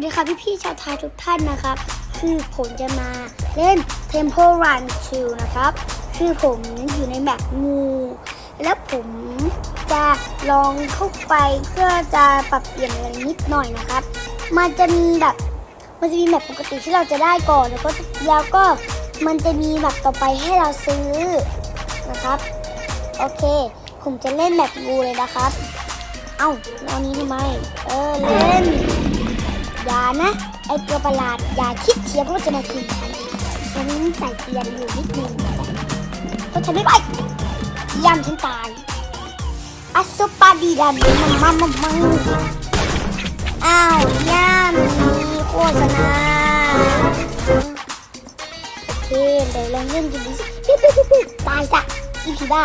วัสดีค่ะพี่พี่ๆชาวไทยทุกท่านนะครับ คือผมจะมาเล่น Temple Run 2นะครับ คือผมอยู่ในแมปงู แล้วผมจะลองเข้าไปเพื่อจะปรับเปลี่ยนอะไรนิดหน่อยนะครับ มันจะมีแบบมันจะมีแมปปกติที่เราจะได้ก่อนแล้วก็แล้วก็มันจะมีแมปต่อไปให้เราซื้อนะครับ โอเค ผมจะเล่นแมปงูเลยนะครับ เอ้าแล้วอันนี้ทำไม เออเล่น อย่านะ ไอตัวประหลาด อย่าคิดเชียร์ว่าจะมากินฉันฉันใส่เกียร์อยู่นิดนึงเพราะฉันไม่ไปยามฉันตายอัสุปาดีดันมันมันมันมันอ้าวย่ามมีโฆษณาโอเคเดี๋ยวลองเล่นกันดูสิตายจ้ะอีพีบ้า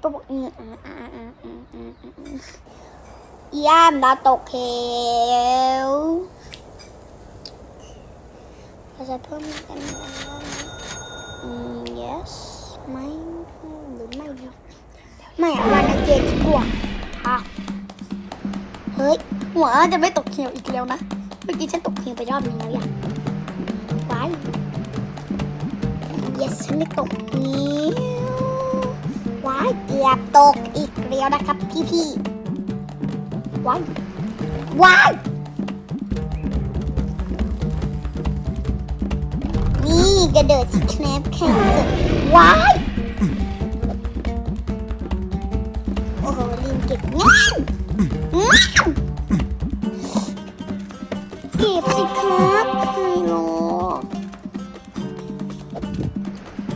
เปปะปิ๊บอืมอืออย่ามดาตกเหวเราจะเพิ่มกันอืม yes ไม่หรือไม่ดีไม่อะมานักเกตดีกว่าอะเฮ้ย หัวจะไม่ตกเหวอีกแล้วนะ เมื่อกี้ฉันตกเหวไปรอบนึงแล้วอย่างไว้ yes ฉันไม่ตกนี้ายเกือบตกอีกแล้วนะครับพี่พี่ว้ายว้ายนี่กระเดิดสแนปแข่งสุดว้ายโอ้โหลืมเก็บงานงานเก็บสิครับใครรอ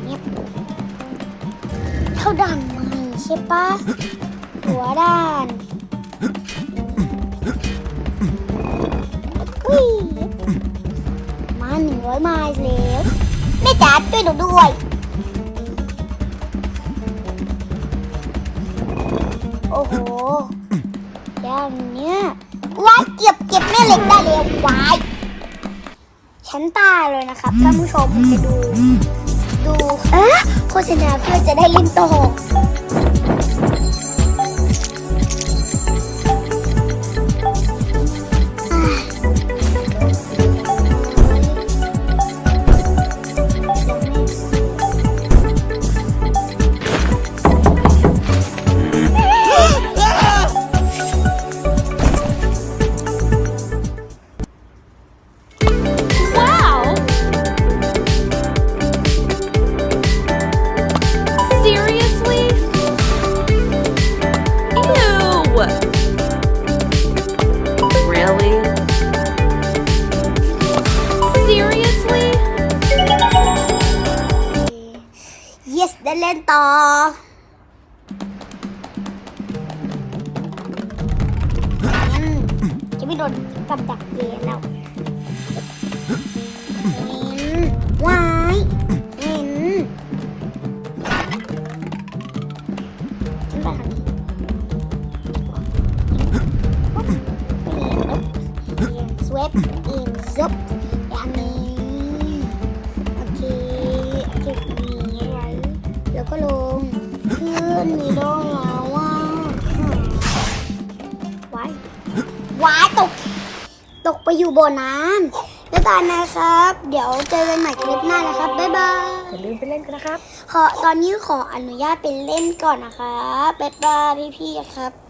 เงียบเข้าด่านม่ ใช่ปะหัวด่านอุ้ยมาหนึ่งร้อยไมล์แล้วแม่จ๋าช่วยหนูด้วยโอ้โหอย่างเนี้ยว้ายเก็บเก็บแม่เหล็กได้แล้ววายฉันตายเลยนะครับท่านผู้ชมจะดู ดูเอ๊ะโฆษณาเพื่อจะได้เล่นต่อ yes ได้เล่นต่อ จะไม่โดนกับดักเกแล้วว้ายเห็นฉันไปทางนี้ ขึ้นมีโดนแล้วว่าว้ายว้ายตก ตกไปอยู่บ่อน้ำแล้วตอนนะครับ เดี๋ยวเจอกันใหม่คลิปหน้านะครับ บ๊ายบาย อย่าลืมไปเล่นกันนะครับ ขอตอนนี้ขออนุญาตไปเล่นก่อนนะครับบ๊ายบายพี่ๆครับ